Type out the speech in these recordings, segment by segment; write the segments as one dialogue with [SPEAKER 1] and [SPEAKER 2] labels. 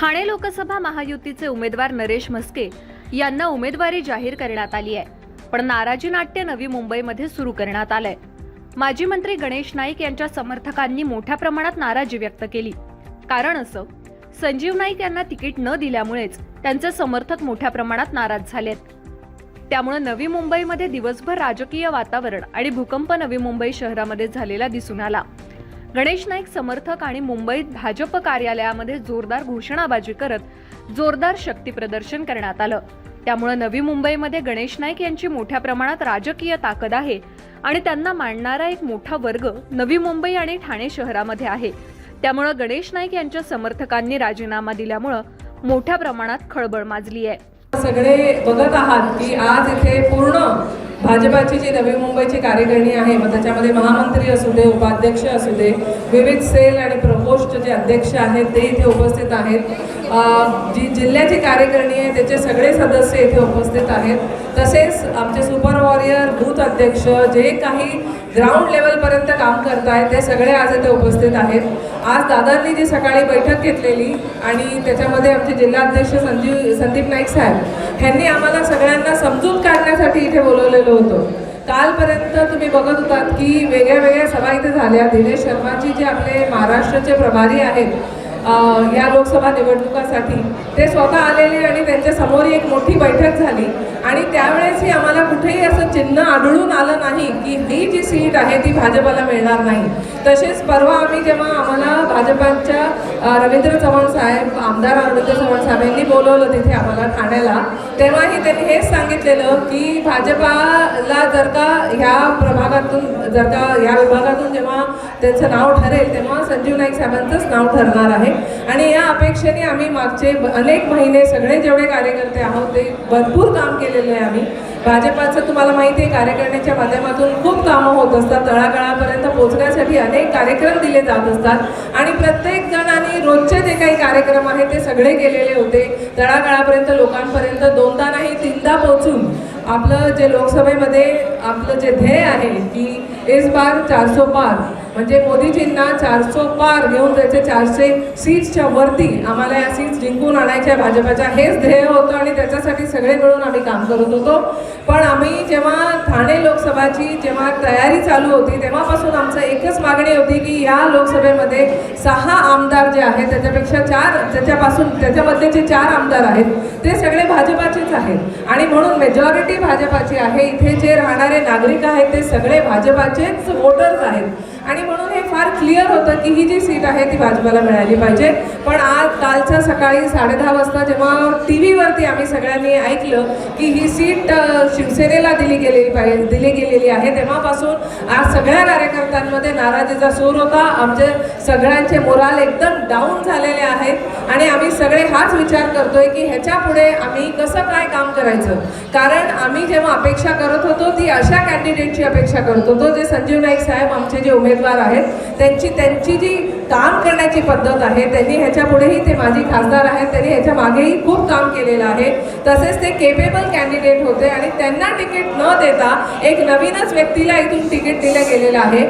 [SPEAKER 1] ठाणे लोकसभा महायुतीचे उमेदवार नरेश म्हस्के यांना उमेदवारी जाहीर करण्यात आली आहे. पण नाराजी नाट्य नवी मुंबईमध्ये सुरू करण्यात आलंय. माजी मंत्री गणेश नाईक यांच्या समर्थकांनी मोठ्या प्रमाणात नाराजी व्यक्त केली. कारण असं संजीव नाईक यांना तिकीट न दिल्यामुळेच त्यांचे समर्थक मोठ्या प्रमाणात नाराज झालेत. त्यामुळे नवी मुंबईमध्ये दिवसभर राजकीय वातावरण आणि भूकंप नवी मुंबई शहरामध्ये झालेला दिसून आला. गणेश नाईक समर्थक आणि मुंबईत भाजप कार्यालयामध्ये जोरदार घोषणाबाजी करत जोरदार शक्ती प्रदर्शन करण्यात आलं. त्यामुळे नवी मुंबईमध्ये गणेश नाईक यांची मोठ्या प्रमाणात राजकीय ताकद आहे आणि त्यांना मांडणारा एक मोठा वर्ग नवी मुंबई आणि ठाणे शहरामध्ये आहे. त्यामुळे गणेश नाईक यांच्या समर्थकांनी राजीनामा दिल्यामुळं मोठ्या प्रमाणात खळबळ माजली आहे
[SPEAKER 2] सगळे बघत आहात की आज इथे पूर्ण भाजपाची जी नवी मुंबईची कार्यकारिणी आहे मग त्याच्यामध्ये महामंत्री असू दे उपाध्यक्ष असू दे विविध सेल आणि प्रकोष्ठ जे अध्यक्ष आहेत ते इथे उपस्थित आहेत. जी जिल्ह्याची कार्यकारिणी आहे त्याचे सगळे सदस्य इथे उपस्थित आहेत. तसेच आमचे सुपर वॉरियर बूथ अध्यक्ष जे काही ग्राउंड लेवलपर्यंत काम करतायत ते सगळे आज इथे उपस्थित आहेत. आज दादांनी जी सकाळी बैठक घेतलेली आणि त्याच्यामध्ये आमचे जिल्हाध्यक्ष संजीव संदीप नाईक साहेब ह्यांनी आम्हाला सगळ्यांना समजूत काढण्यासाठी इथे बोलवलेलं होतं. कालपर्यंत तुम्ही बघत होतात की वेगळ्या वेगळ्या सभा इथे झाल्या. दिनेश शर्माजी जे आपले महाराष्ट्राचे प्रभारी आहेत या लोकसभा निवडणुकासाठी. ते स्वतः आलेले आणि त्यांच्यासमोर एक मोठी बैठक झाली. आणि त्यावेळेसही आम्हाला कुठेही असं चिन्ह आढळून आलं नाही की ही जी सीट आहे ती भाजपाला मिळणार नाही. तसेच परवा आम्ही जेव्हा आम्हाला भाजपाच्या रवींद्र चव्हाण साहेब आमदार रवींद्र चव्हाण साहेब यांनी बोलवलं तिथे आम्हाला ठाण्याला तेव्हाही त्यांनी हेच सांगितलेलं की भाजपा ला जर का ह्या प्रभागातून जर का ह्या विभागातून जेव्हा त्यांचं नाव ठरेल तेव्हा संजीव नाईक साहेबांचंच नाव ठरणार आहे. आणि या अपेक्षेने आम्ही मागचे अनेक महिने सगळे जेवढे कार्यकर्ते आहोत ते भरपूर काम केलेलं आहे आम्ही. भाजपाचं तुम्हाला माहिती आहे कार्यकारिणीच्या माध्यमातून खूप कामं होत असतात. तळागाळापर्यंत पोहोचण्यासाठी अनेक कार्यक्रम दिले जात असतात. आणि प्रत्येक जणांनी रोजचे जे काही कार्यक्रम आहेत ते सगळे केलेले होते. तळागाळापर्यंत लोकांपर्यंत दोनदा नाही तीनदा पोहोचून आपलं जे लोकसभेमध्ये आपलं जे ध्येय आहे की इस बार चारसो पार. म्हणजे मोदीजींना चारसो पार घेऊन त्याचे चारशे सीट्सच्या वरती आम्हाला या सीट्स जिंकून आणायच्या भाजपाच्या. हेच ध्येय होतं आणि त्याच्यासाठी सगळे मिळून आम्ही काम करत होतो. पण आम्ही जेव्हा ठाणे लोकसभाची जेव्हा तयारी चालू होती तेव्हापासून आमचं एकच मागणी होती की या लोकसभेमध्ये सहा आमदार जे आहेत त्याच्यापेक्षा चार त्याच्यापासून त्याच्यामधले जे चार आमदार आहेत ते सगळे भाजपाचेच आहेत. आणि म्हणून मेजॉरिटी भाजपाची आहे. इथे जे राहणारे नागरिक आहेत ते सगळे भाजपाचेच वोटर्स आहेत. आणि म्हणून हे फार क्लिअर होतं की ही जी सीट आहे ती भाजपाला मिळाली पाहिजे. पण आज सकाळी साडेदहा वाजता जेव्हा टी व्हीवरती आम्ही सगळ्यांनी ऐकलं की ही सीट शिवसेनेला दिली गेलेली पाहिजे दिली गेलेली आहे तेव्हापासून आज सगळ्या कार्यकर्त्यांमध्ये नाराजीचा सूर होता. आमचे सगळ्यांचे मोराल एकदम डाऊन झालेले आहेत आणि आम्ही सगळे हाच विचार करतोय की ह्याच्या पुढे आम्ही कसं काय काम करायचं? कारण आम्ही जेव्हा अपेक्षा करत होतो ती अशा कॅन्डिडेटची अपेक्षा करत होतो जे संजीव नाईक साहेब आमचे जे उमेदवार आहेत त्यांची त्यांची जी काम करण्याची पद्धत आहे त्यांनी ह्याच्या पुढेही ते माजी खासदार आहेत त्यांनी ह्याच्या मागेही खूप काम केलेलं आहे. तसेच ते केपेबल कॅन्डिडेट होते आणि त्यांना तिकीट न देता एक नवीनच व्यक्तीला इथून तिकीट दिलं गेलेलं आहे.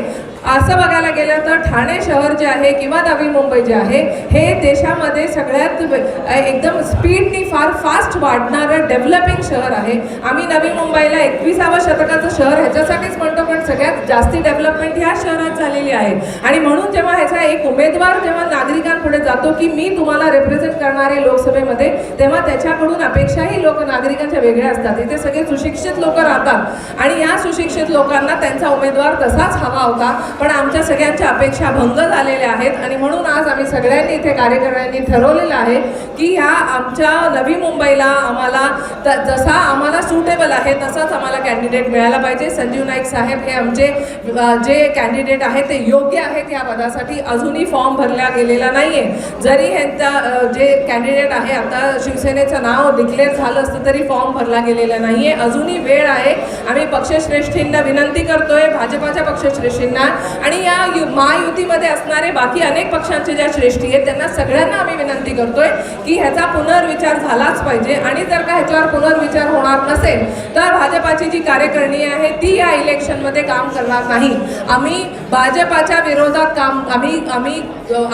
[SPEAKER 2] असं बघायला गेलं तर ठाणे शहर जे आहे किंवा नवी मुंबई जे आहे हे देशामध्ये सगळ्यात एकदम स्पीडनी फार फास्ट वाढणारं डेव्हलपिंग शहर आहे. आम्ही नवी मुंबईला एकविसाव्या शतकाचं शहर ह्याच्यासाठीच म्हणतो पण सगळ्यात जास्ती डेव्हलपमेंट ह्या शहरात झालेली आहे. आणि म्हणून जेव्हा ह्याचा एक उमेदवार जेव्हा नागरिकांपुढे जातो की मी तुम्हाला रिप्रेझेंट करणारे लोकसभेमध्ये तेव्हा त्याच्याकडून अपेक्षाही लोक नागरिकांच्या वेगळ्या असतात. इथे सगळे सुशिक्षित लोक राहतात. आणि या सुशिक्षित लोकांना त्यांचा उमेदवार तसाच हवा होता. पण आमच्या सगळ्यांच्या अपेक्षा भंग झालेल्या आहेत आणि म्हणून आज आम्ही सगळ्यांनी इथे कार्यकर्त्यांनी ठरवलेलं आहे की ह्या आमच्या नवी मुंबईला आम्हाला त जसा आम्हाला सुटेबल आहे तसाच आम्हाला कॅन्डिडेट मिळायला पाहिजे. संजीव नाईक साहेब हे आमचे जे कॅन्डिडेट आहेत ते योग्य आहेत या पदासाठी. अजूनही फॉर्म भरला गेलेला नाही आहे जरी ह्यांचा जे कॅन्डिडेट आहे आता शिवसेनेचं नाव डिक्लेअर झालं असतं तरी फॉर्म भरला गेलेला नाही आहे अजूनही वेळ आहे. आम्ही पक्षश्रेष्ठींना विनंती करतोय. भाजपाच्या पक्षश्रेष्ठींना आणि या यु महायुतीमध्ये असणारे बाकी अनेक पक्षांचे ज्या श्रेष्ठी आहेत त्यांना सगळ्यांना आम्ही विनंती करतोय की ह्याचा पुनर्विचार झालाच पाहिजे. आणि जर का ह्याच्यावर पुनर्विचार होणार नसेल तर भाजपाची जी कार्यकारिणी आहे ती या इलेक्शनमध्ये काम करणार नाही. आम्ही भाजपाच्या विरोधात काम आम्ही आम्ही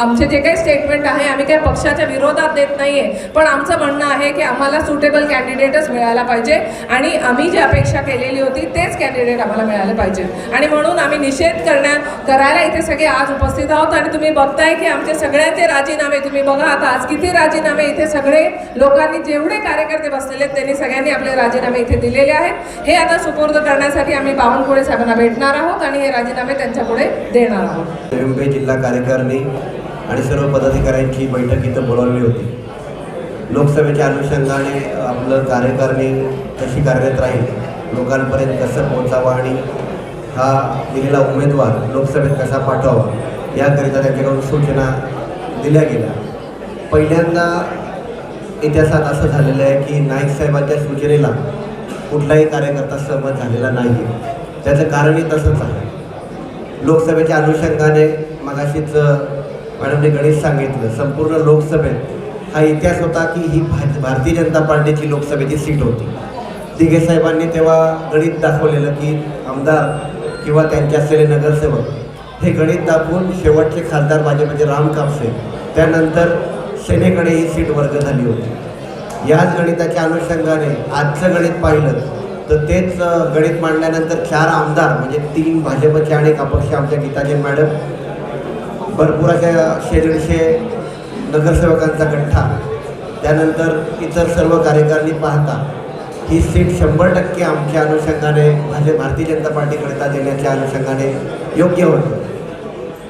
[SPEAKER 2] आमचे जे काही स्टेटमेंट आहे आम्ही काही पक्षाच्या विरोधात देत नाहीये. पण आमचं म्हणणं आहे की आम्हाला सुटेबल कॅन्डिडेटच मिळायला पाहिजे. आणि आम्ही जी अपेक्षा केलेली होती तेच कॅन्डिडेट आम्हाला मिळाले पाहिजे. आणि म्हणून आम्ही निषेध करण्या करायला इथे सगळे आज उपस्थित आहोत आणि तुम्ही बघताय की आमचे सगळ्यांचे राजीनामे तुम्ही बघा आता आज किती राजीनामे इथे सगळे लोकांनी जेवढे कार्यकर्ते बसलेले आहेत त्यांनी सगळ्यांनी आपले राजीनामे इथे दिलेले आहेत. हे आता सुपूर्द करण्यासाठी आम्ही बावनकुळे साहेबांना भेटणार आहोत आणि हे राजीनामे त्यांच्याकडे देणार आहोत.
[SPEAKER 3] मुंबई जिल्हा कार्यकारिणी आणि सर्व पदाधिकाऱ्यांची बैठक इथं बोलावली होती. लोकसभेच्या अनुषंगाने आपलं कार्यकारिणी कशी कार्यरत राहील. लोकांपर्यंत कसं पोहोचावं आणि हा दिलेला उमेदवार लोकसभेत कसा पाठवावा याकरिता त्यांच्याकडून सूचना दिल्या गेल्या. पहिल्यांदा इतिहासात असं झालेलं आहे की नाईक साहेबांच्या सूचनेला कुठलाही कार्यकर्ता सहमत झालेला नाही. आहे त्याचं कारणही तसंच आहे. लोकसभेच्या अनुषंगाने मगाशीच मॅडमने गणेश सांगितलं संपूर्ण लोकसभेत हा इतिहास होता की ही भारतीय जनता पार्टीची लोकसभेची सीट होती. दिघे साहेबांनी तेव्हा गणित दाखवलेलं की आमदार किंवा त्यांचे असलेले नगरसेवक हे गणित दाखवून शेवटचे खासदार भाजपचे म्हणजे राम कापसे त्यानंतर सेनेकडे ही सीट वर्ग झाली होती. याच गणिताच्या अनुषंगाने आजचं गणित पाहिलं तर तेच गणित मांडल्यानंतर चार आमदार म्हणजे तीन भाजपचे आणि एक अपक्ष आमच्या गीताजी मॅडम भरपूर अशा शेजडशे नगरसेवकांचा गठ्ठा त्यानंतर इतर सर्व कार्यकारिणी पाहता ही सीट शंभर टक्के आमच्या अनुषंगाने म्हणजे भारतीय जनता पार्टीकरिता देण्याच्या अनुषंगाने योग्य होतं.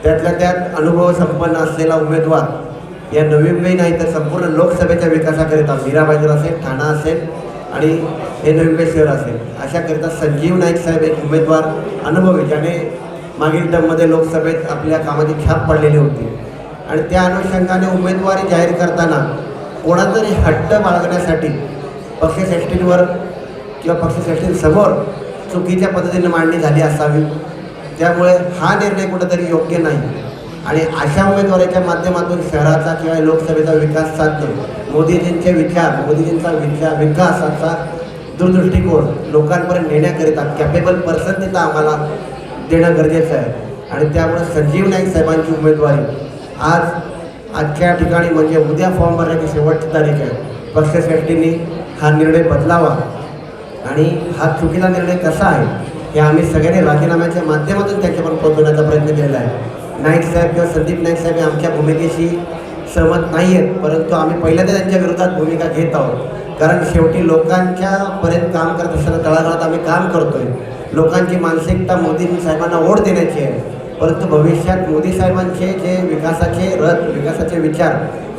[SPEAKER 3] त्यातल्या त्यात अनुभव संपन्न असलेला उमेदवार या नवी मुंबई नाही तर संपूर्ण लोकसभेच्या विकासाकरिता मीराबाजार असेल ठाणा असेल आणि हे नवी मुंबई शहर असेल अशाकरिता संजीव नाईक साहेब एक उमेदवार अनुभवी ज्याने मागील टर्ममध्ये लोकसभेत आपल्या कामाची छाप पडलेली होती. आणि त्या अनुषंगाने उमेदवारी जाहीर करताना कोणातरी हट्ट बाळगण्यासाठी पक्षश्रेष्ठींवर किंवा पक्षश्रेष्ठींसमोर चुकीच्या पद्धतीने मांडणी झाली असावी. त्यामुळे हा निर्णय कुठंतरी योग्य नाही. आणि अशा उमेदवाराच्या माध्यमातून शहराचा किंवा लोकसभेचा विकास साधणं मोदीजींचे विचार मोदीजींचा विचार विकासाचा दूरदृष्टिकोन लोकांपर्यंत नेण्याकरिता कॅपेबल पर्सन तिथं आम्हाला देणं गरजेचं आहे. आणि त्यामुळे संजीव नाईक साहेबांची उमेदवारी आज आजच्या ठिकाणी म्हणजे उद्या फॉर्म भरण्याची शेवटची तारीख आहे. पक्षश्रेष्ठींनी हा निर्णय बदलावा आणि हा चुकीचा निर्णय कसा आहे हे आम्ही सगळ्यांनी राजीनाम्याच्या माध्यमातून त्याच्यावर पोहोचवण्याचा प्रयत्न केलेला आहे. नाईक साहेब किंवा संदीप नाईक साहेब हे आमच्या भूमिकेशी सहमत नाही आहेत परंतु आम्ही पहिल्यांदा त्यांच्या विरोधात भूमिका घेत आहोत. कारण शेवटी लोकांच्या पर्यंत काम करत असताना तळागाळात आम्ही काम करतोय. लोकांची मानसिकता मोदी साहेबांना ओढ देण्याची आहे. परंतु भविष्यात मोदी साहेबांचे जे विकासाचे रथ विकासाचे विचार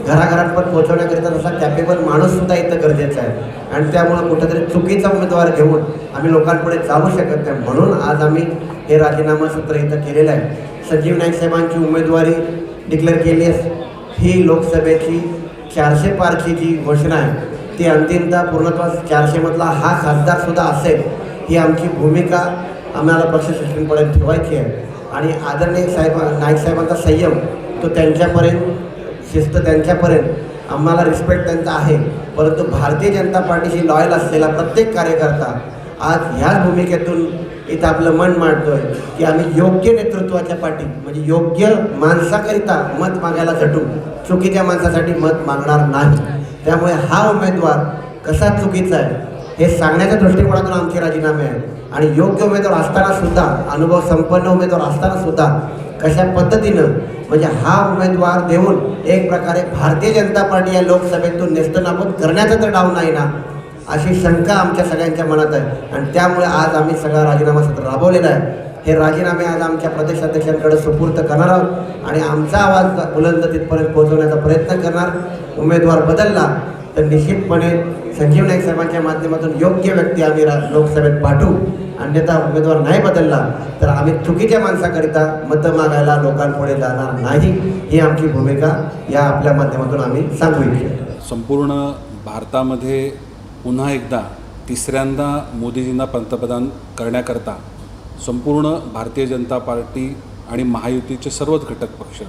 [SPEAKER 3] घराघरांपर्यंत पोहोचवण्याकरिता तसा कॅपेबल माणूससुद्धा इथं गरजेचा आहे. आणि त्यामुळं कुठंतरी चुकीचा उमेदवार घेऊन आम्ही लोकांपुढे चालू शकत नाही. म्हणून आज आम्ही हे राजीनामा सूत्र इथं केलेलं आहे. संजीव नाईक साहेबांची उमेदवारी डिक्लेअर केली आहे. ही लोकसभेची चारशे पारची जी घोषणा आहे ती अंतिमता पूर्णत्वास चारशेमधला हा खासदारसुद्धा असेल ही आमची भूमिका आम्हाला पक्षशिक्षणपर्यंत ठेवायची आहे. आणि आदरणीय साहेब नाईक साहेबांचा संयम तो त्यांच्यापर्यंत शिस्त त्यांच्यापर्यंत आम्हाला रिस्पेक्ट त्यांचा आहे. परंतु भारतीय जनता पार्टीशी लॉयल असलेला प्रत्येक कार्यकर्ता आज ह्याच भूमिकेतून इथं आपलं मन मांडतोय की आम्ही योग्य नेतृत्वाच्या पाठी म्हणजे योग्य माणसाकरिता मत मागायला झटू. चुकीच्या माणसासाठी मत मागणार नाही. त्यामुळे हा उमेदवार कसा चुकीचा आहे हे सांगण्याच्या दृष्टिकोनातून आमचे राजीनामे आहेत. आणि योग्य उमेदवार असताना सुद्धा अनुभव संपन्न उमेदवार असताना सुद्धा कशा पद्धतीनं म्हणजे हा उमेदवार देऊन एक प्रकारे भारतीय जनता पार्टी या लोकसभेतून नेस्तनाबूत करण्याचा तर डाव नाही ना अशी शंका आमच्या सगळ्यांच्या मनात आहे. आणि त्यामुळे आज आम्ही सगळा राजीनामा सत्र राबवलेला आहे. हे राजीनामे आज आमच्या प्रदेशाध्यक्षांकडे सुपूर्त करणार आहोत. आणि आमचा आवाज बुलंद तिथपर्यंत पोहोचवण्याचा प्रयत्न करणार. उमेदवार बदलला तर निश्चितपणे संजीव नाईक साहेबांच्या माध्यमातून योग्य व्यक्ती आम्ही रा- लोकसभेत पाठवू. अन्यथा उमेदवार नाही बदलला तर आम्ही चुकीच्या माणसाकरिता मतं मागायला लोकांपुढे जाणार नाही ही आमची भूमिका या आपल्या माध्यमातून आम्ही सांगू इच्छितो.
[SPEAKER 4] संपूर्ण भारतामध्ये पुन्हा एकदा तिसऱ्यांदा मोदीजींना पंतप्रधान करण्याकरता संपूर्ण भारतीय जनता पार्टी आणि महायुतीचे सर्वच घटक पक्ष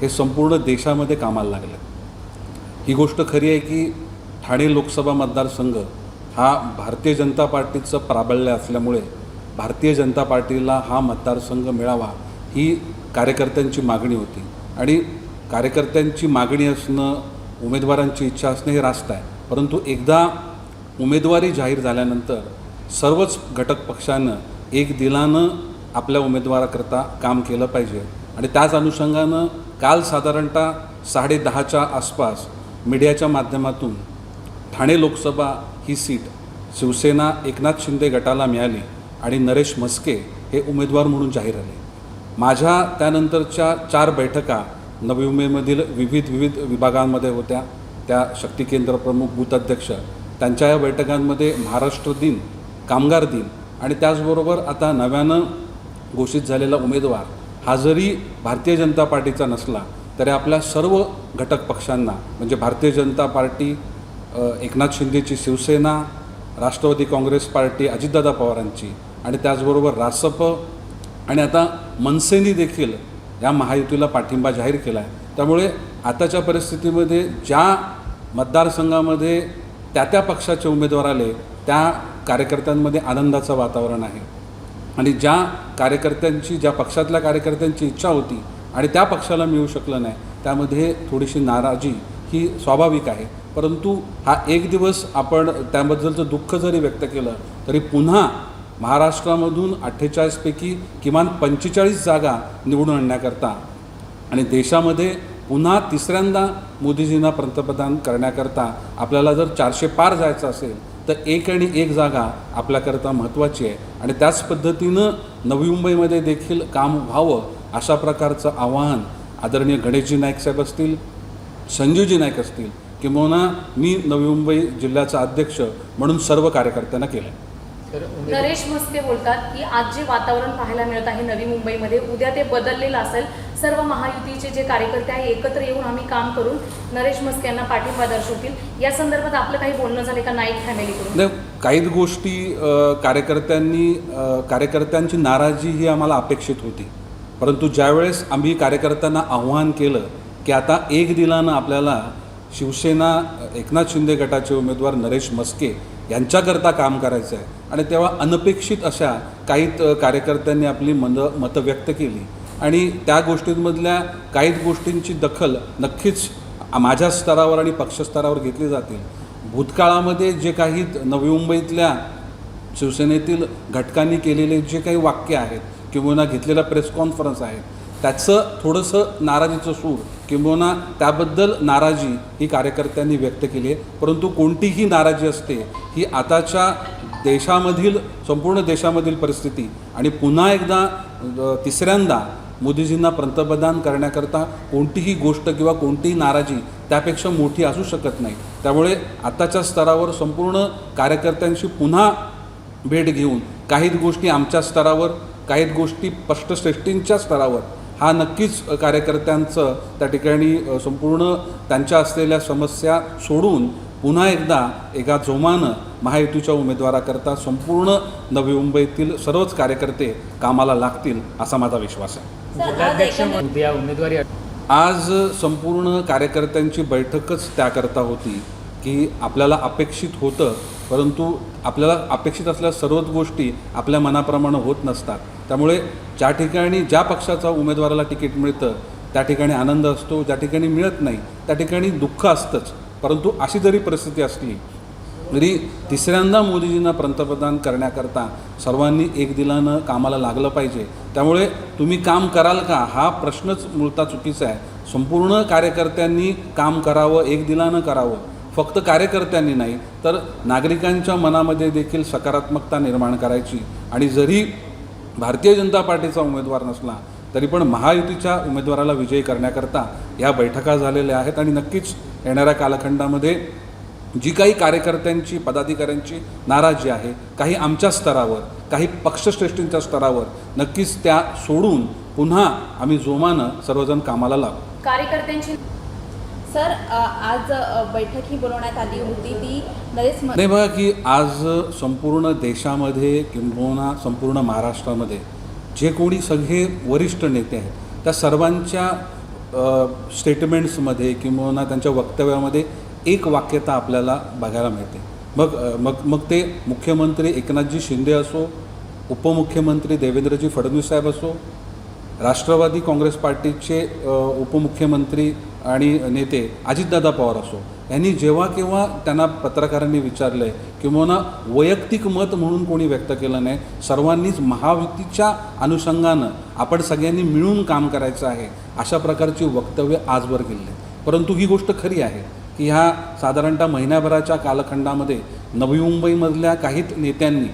[SPEAKER 4] हे संपूर्ण देशामध्ये कामाला लागले ही गोष्ट खरी आहे की ठाणे लोकसभा मतदारसंघ हा भारतीय जनता पार्टीचं प्राबल्य असल्यामुळे भारतीय जनता पार्टीला हा मतदारसंघ मिळावा ही कार्यकर्त्यांची मागणी होती. आणि कार्यकर्त्यांची मागणी असणं उमेदवारांची इच्छा असणं हे रास्त आहे. परंतु एकदा उमेदवारी जाहीर झाल्यानंतर सर्वच घटक पक्षानं एक दिलानं आपल्या उमेदवाराकरता काम केलं पाहिजे. आणि त्याच अनुषंगानं काल साधारणतः साडेदहाच्या आसपास मीडियाच्या माध्यमातून ठाणे लोकसभा ही सीट शिवसेना एकनाथ शिंदे गटाला मिळाली आणि नरेश म्हस्के हे उमेदवार म्हणून जाहीर झाले. माझ्या त्यानंतरच्या चार बैठका नवी मुंबईमधील विविध विविध विभागांमध्ये होत्या. त्या शक्ती केंद्र प्रमुख बूथ त्यांच्या या बैठकांमध्ये महाराष्ट्र दिन कामगार दिन आणि त्याचबरोबर आता नव्यानं घोषित झालेला उमेदवार हा जरी भारतीय जनता पार्टीचा नसला तरी आपल्या सर्व घटक पक्षांना म्हणजे भारतीय जनता पार्टी एकनाथ शिंदेची शिवसेना राष्ट्रवादी काँग्रेस पार्टी अजितदादा पवारांची आणि त्याचबरोबर रासप आणि आता मनसेनी देखील या महायुतीला पाठिंबा जाहीर केला आहे त्यामुळे आताच्या परिस्थितीमध्ये ज्या मतदारसंघामध्ये त्या त्या पक्षाचे उमेदवार आले त्या कार्यकर्त्यांमध्ये आनंदाचं वातावरण आहे. आणि ज्या कार्यकर्त्यांची ज्या पक्षातल्या कार्यकर्त्यांची इच्छा होती आणि त्या पक्षाला मिळू शकलं नाही त्यामध्ये थोडीशी नाराजी ही स्वाभाविक आहे. परंतु हा एक दिवस आपण त्याबद्दलचं दुःख जरी व्यक्त केलं तरी पुन्हा महाराष्ट्रामधून अठ्ठेचाळीसपैकी किमान पंचेचाळीस जागा निवडून आणण्याकरता आणि देशामध्ये पुन्हा तिसऱ्यांदा मोदीजींना पंतप्रधान करण्याकरता आपल्याला जर चारशे पार जायचं असेल तर एक आणि एक जागा आपल्याकरता महत्त्वाची आहे. आणि त्याच पद्धतीनं नवी मुंबईमध्ये देखील काम व्हावं अशा प्रकारचं आवाहन आदरणीय गणेशजी नाईक साहेब असतील संजीवजी नाईक असतील किंवा मी नवी मुंबई जिल्ह्याचा अध्यक्ष म्हणून सर्व कार्यकर्त्यांना केलं
[SPEAKER 5] नरेश मस्के बोलतात की आज जे वातावरण पाहायला मिळत आहे नवी मुंबईमध्ये उद्या ते बदललेलं असेल सर्व महायुतीचे जे कार्यकर्ते आहे एकत्र येऊन आम्ही काम करून नरेश मस्के यांना पाठिंबा दर्शवतील. या संदर्भात आपलं काही बोलणं झालं का नाईक फॅमिलीकडून?
[SPEAKER 4] नाही काहीच गोष्टी कार्यकर्त्यांनी कार्यकर्त्यांची नाराजी ही आम्हाला अपेक्षित होती. परंतु ज्यावेळेस आम्ही कार्यकर्त्यांना आव्हान केलं की आता एक दिलानं आपल्याला शिवसेना एकनाथ शिंदे गटाचे उमेदवार नरेश मस्के यांच्याकरता काम करायचं आहे. आणि तेव्हा अनपेक्षित अशा काही कार्यकर्त्यांनी आपली मन मतं व्यक्त केली. आणि त्या गोष्टींमधल्या काही गोष्टींची दखल नक्कीच माझ्या स्तरावर आणि पक्षस्तरावर घेतली जातील. भूतकाळामध्ये जे काही नवी मुंबईतल्या शिवसेनेतील घटकांनी केलेले जे काही वाक्य आहेत किंवा घेतलेला प्रेस कॉन्फरन्स आहे त्याचं थोडंसं नाराजीचं सूर किंबहुना त्याबद्दल नाराजी ही कार्यकर्त्यांनी व्यक्त केली आहे. परंतु कोणतीही नाराजी असते ही आताच्या देशामधील संपूर्ण देशामधील परिस्थिती. आणि पुन्हा एकदा तिसऱ्यांदा मोदीजींना पंतप्रधान करण्याकरता कोणतीही गोष्ट किंवा कोणतीही नाराजी त्यापेक्षा मोठी असू शकत नाही. त्यामुळे आताच्या स्तरावर संपूर्ण कार्यकर्त्यांशी पुन्हा भेट घेऊन काही गोष्टी आमच्या स्तरावर काही गोष्टी स्पष्टश्रेष्ठींच्या स्तरावर हा नक्कीच कार्यकर्त्यांचं त्या ठिकाणी संपूर्ण त्यांच्या असलेल्या समस्या सोडून पुन्हा एकदा एका जोमानं महायुतीच्या उमेदवाराकरता संपूर्ण नवी मुंबईतील सर्वच कार्यकर्ते कामाला लागतील असा माझा विश्वास आहे.
[SPEAKER 6] उमेदवारी
[SPEAKER 4] आज संपूर्ण कार्यकर्त्यांची बैठकच त्याकरता होती की आपल्याला अपेक्षित होतं परंतु आपल्याला अपेक्षित असलेल्या सर्वच गोष्टी आपल्या मनाप्रमाणे होत नसतात. त्यामुळे ज्या ठिकाणी ज्या पक्षाचा उमेदवाराला तिकीट मिळतं त्या ठिकाणी आनंद असतो ज्या ठिकाणी मिळत नाही त्या ठिकाणी दुःख असतंच. परंतु अशी जरी परिस्थिती असली तरी तिसऱ्यांदा मोदीजींना पंतप्रधान करण्याकरता सर्वांनी एक दिलानं कामाला लागलं पाहिजे. त्यामुळे तुम्ही काम कराल का? हा प्रश्नच मूळता चुकीचा आहे. संपूर्ण कार्यकर्त्यांनी काम करावं एक दिलानं करावं. फक्त कार्यकर्त्यांनी नाही तर नागरिकांच्या मनामध्ये देखील सकारात्मकता निर्माण करायची. आणि जरी भारतीय जनता पार्टीचा उमेदवार नसला तरी पण महायुतीच्या उमेदवाराला विजयी करण्याकरता या बैठका झालेल्या आहेत. आणि नक्कीच येणाऱ्या कालखंडामध्ये जी काही कार्यकर्त्यांची पदाधिकाऱ्यांची नाराजी आहे काही आमच्या स्तरावर काही पक्षश्रेष्ठींच्या स्तरावर नक्कीच त्या सोडून पुन्हा आम्ही जोमानं सर्वजण कामाला लागू.
[SPEAKER 5] कार्यकर्त्यांची
[SPEAKER 7] सर आज बैठक ही बोलवण्यात आली होती ती नरेश
[SPEAKER 4] नाही बघा की आज संपूर्ण देशामध्ये किंबहुना संपूर्ण महाराष्ट्रामध्ये जे कोणी सगळे वरिष्ठ नेते आहेत त्या सर्वांच्या स्टेटमेंट्समध्ये किंबहुना त्यांच्या वक्तव्यामध्ये एक वाक्यता आपल्याला बघायला मिळते. मग मग मग ते मुख्यमंत्री एकनाथजी शिंदे असो उपमुख्यमंत्री देवेंद्रजी फडणवीस साहेब असो राष्ट्रवादी काँग्रेस पार्टीचे उपमुख्यमंत्री आणि नेते अजितदादा पवार असो यांनी जेव्हा केव्हा त्यांना पत्रकारांनी विचारलं आहे किंवा वैयक्तिक मत म्हणून कोणी व्यक्त केलं नाही सर्वांनीच महायुतीच्या अनुषंगानं आपण सगळ्यांनी मिळून काम करायचं आहे अशा प्रकारची वक्तव्य आजवर केली परंतु ही गोष्ट खरी आहे की ह्या साधारणतः महिन्याभराच्या कालखंडामध्ये नवी मुंबईमधल्या काही नेत्यांनी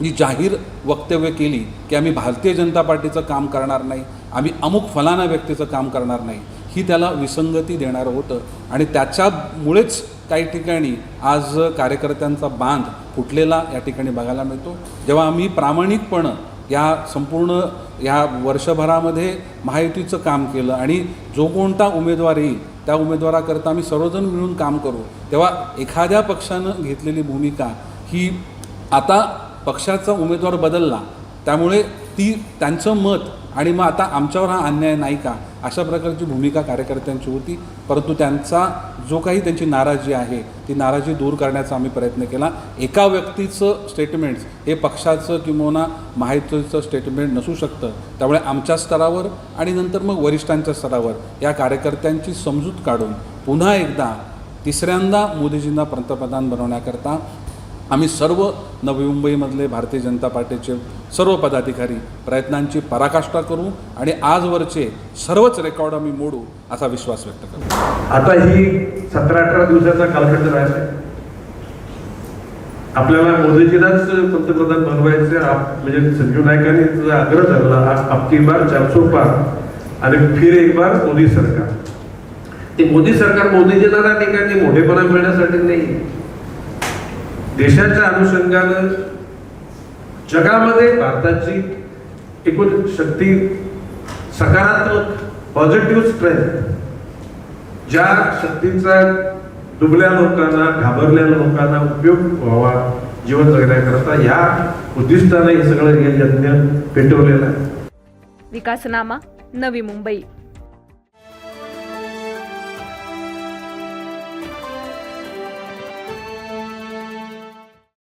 [SPEAKER 4] जी जाहीर वक्तव्य केली की आम्ही भारतीय जनता पार्टीचं काम करणार नाही आम्ही अमुक फलाना व्यक्तीचं काम करणार नाही ही त्याला विसंगती देणारं होतं. आणि त्याच्यामुळेच काही ठिकाणी आज कार्यकर्त्यांचा बांध फुटलेला या ठिकाणी बघायला मिळतो. जेव्हा आम्ही प्रामाणिकपणं या संपूर्ण या वर्षभरामध्ये महायुतीचं काम केलं आणि जो कोणता उमेदवार येईल त्या उमेदवाराकरता आम्ही सर्वजण मिळून काम करू तेव्हा एखाद्या पक्षानं घेतलेली भूमिका ही आता पक्षाचा उमेदवार बदलला. त्यामुळे ती त्यांचं मत आणि मग आता आमच्यावर हा अन्याय नाही का? अशा प्रकारची भूमिका कार्यकर्त्यांची होती. परंतु त्यांचा जो काही त्यांची नाराजी आहे ती नाराजी दूर करण्याचा आम्ही प्रयत्न केला. एका व्यक्तीचं स्टेटमेंट्स हे पक्षाचं किंवा माहितीचं स्टेटमेंट नसू शकतं. त्यामुळे आमच्या स्तरावर आणि नंतर मग वरिष्ठांच्या स्तरावर या कार्यकर्त्यांची समजूत काढून पुन्हा एकदा तिसऱ्यांदा मोदीजींना पंतप्रधान बनवण्याकरता आम्ही सर्व नवी मुंबईमधले भारतीय जनता पार्टीचे सर्व पदाधिकारी प्रयत्नांची पराकाष्ठा करू आणि आजवरचे सर्वच रेकॉर्ड आम्ही मोडू असा विश्वास व्यक्त करू
[SPEAKER 8] आता ही सतरा अठरा दिवसाचा कालखंड राहिला. आपल्याला मोदीजीलाच पंतप्रधान बनवायचे म्हणजे संजीव नायकांनी तुझा आग्रह धरला. आपकी बार चारसो पार आणि फिर एक बार मोदी सरकार. ते मोदी सरकार मोदीजीला त्या ठिकाणी मोठेपणा मिळण्यासाठी नाही. देशाच्या अनुषंगानं जगामध्ये भारताची एकूण शक्ती सकारात्मक पॉझिटिव्ह स्ट्रेंथ ज्या शक्तीचा दुबल्या लोकांना घाबरलेल्या लोकांना उपयोग व्हावा जीवन जगण्याकरता या उद्दिष्टाने हे सगळं हे यज्ञ पेटवलेलं आहे.
[SPEAKER 1] विकासनामा नवी मुंबई.